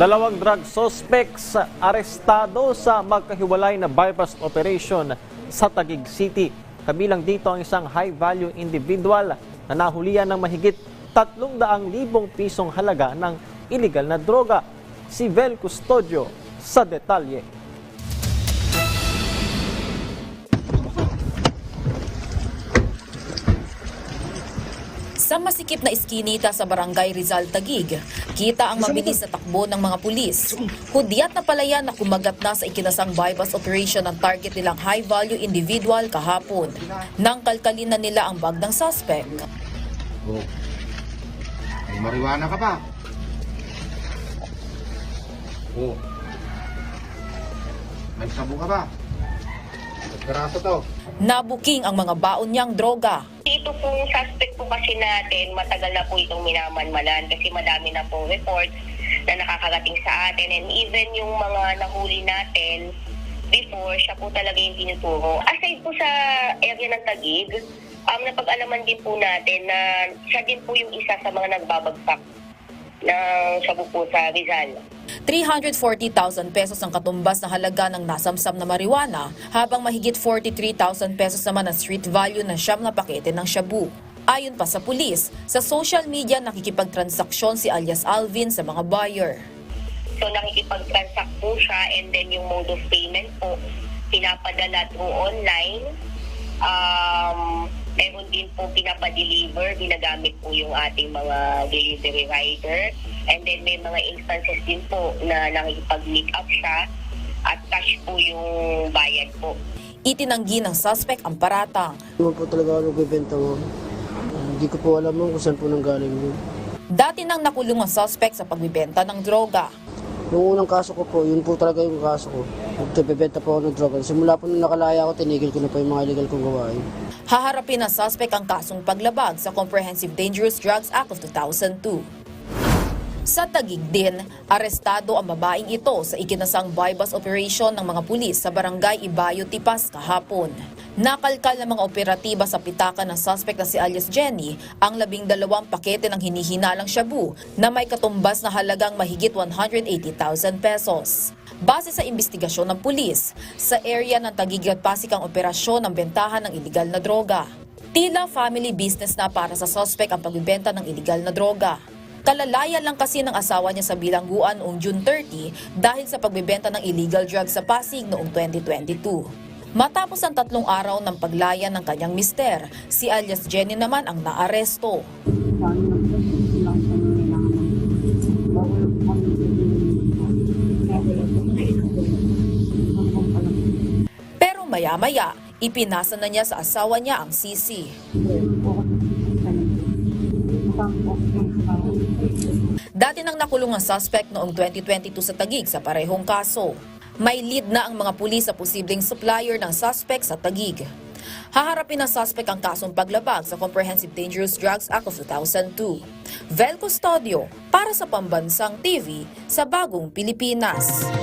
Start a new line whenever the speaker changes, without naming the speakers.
Dalawang drug suspects arestado sa magkahiwalay na bypass operation sa Taguig City. Kabilang dito ang isang high-value individual na nahulihan ng mahigit 300,000 pisong halaga ng illegal na droga. Si Vel Custodio sa detalye.
Sa masikip na iskinita sa barangay Rizal Tagig, kita ang mabilis na takbo ng mga pulis. Hudyat na palayan na kumagat na sa ikinasang bypass operation ng target nilang high-value individual kahapon. Nang kalkalin na nila ang bag ng suspect.
Oh. May mariwana ka pa. Oh. May sabu ka ba? Peraso to.
Nabuking ang mga baon niyang droga.
Ito pong suspect po kasi natin, matagal na po itong minamanmalan kasi madami na pong reports na nakakarating sa atin and even yung mga nahuli natin before, siya po talaga yung tinuturo. Aside po sa area ng Taguig, um, napag-alaman din po natin na siya din po yung isa sa mga nagbabagsak ng sabu po sa Rizal.
340,000 pesos ang katumbas na halaga ng nasamsam na marijuana, habang mahigit 43,000 pesos naman ang street value ng siyam na pakete ng shabu. Ayon pa sa pulis, sa social media nakikipagtransaksyon si alias Alvin sa mga buyer.
So nakikipag-transact po siya and then yung mode of payment po pinapadala through online. Um, meron din po pinapadeliver, ginagamit po yung ating mga delivery rider. And then may mga instances din po na nakikipag-meet up siya at cash po yung bayad po.
Itinanggi ng suspect ang paratang.
Ano po talaga ako nagbibenta mo? Hindi ko po alam mo kung saan po nanggaling yun.
Dati nang nakulong ang suspect sa pagbibenta ng droga.
Yung unang kaso ko po, yun po talaga yung kaso ko. Nagbibenta po ako ng droga. Simula po nung nakalaya ako, tinigil ko na po yung mga illegal kong gawain.
Haharapin ng suspect ang kasong paglabag sa Comprehensive Dangerous Drugs Act of 2002. Sa Tagig din, arestado ang babaeng ito sa ikinasang bypass operation ng mga pulis sa barangay Ibayo, Tipas kahapon. Nakalkal ng mga operatiba sa pitaka ng suspect na si alias Jenny ang labing dalawang pakete ng hinihinalang shabu na may katumbas na halagang mahigit 180,000 pesos. Base sa investigasyon ng pulis, sa area ng Tagig at Pasig ang operasyon ng bentahan ng iligal na droga. Tila family business na para sa suspect ang pagbibenta ng iligal na droga. Kalalaya lang kasi ng asawa niya sa bilangguan noong June 30 dahil sa pagbibenta ng illegal drugs sa Pasig noong 2022. Matapos ang tatlong araw ng paglaya ng kanyang mister, si alias Jenny naman ang naaresto. Pero maya-maya, ipinasa na niya sa asawa niya ang sisi. Dati nang nakulong ang suspect noong 2022 sa Tagig sa parehong kaso. May lead na ang mga pulis sa posibleng supplier ng suspect sa Tagig. Haharapin ng suspect ang kasong paglabag sa Comprehensive Dangerous Drugs Act of 2002. Vel Custodio para sa Pambansang TV sa Bagong Pilipinas.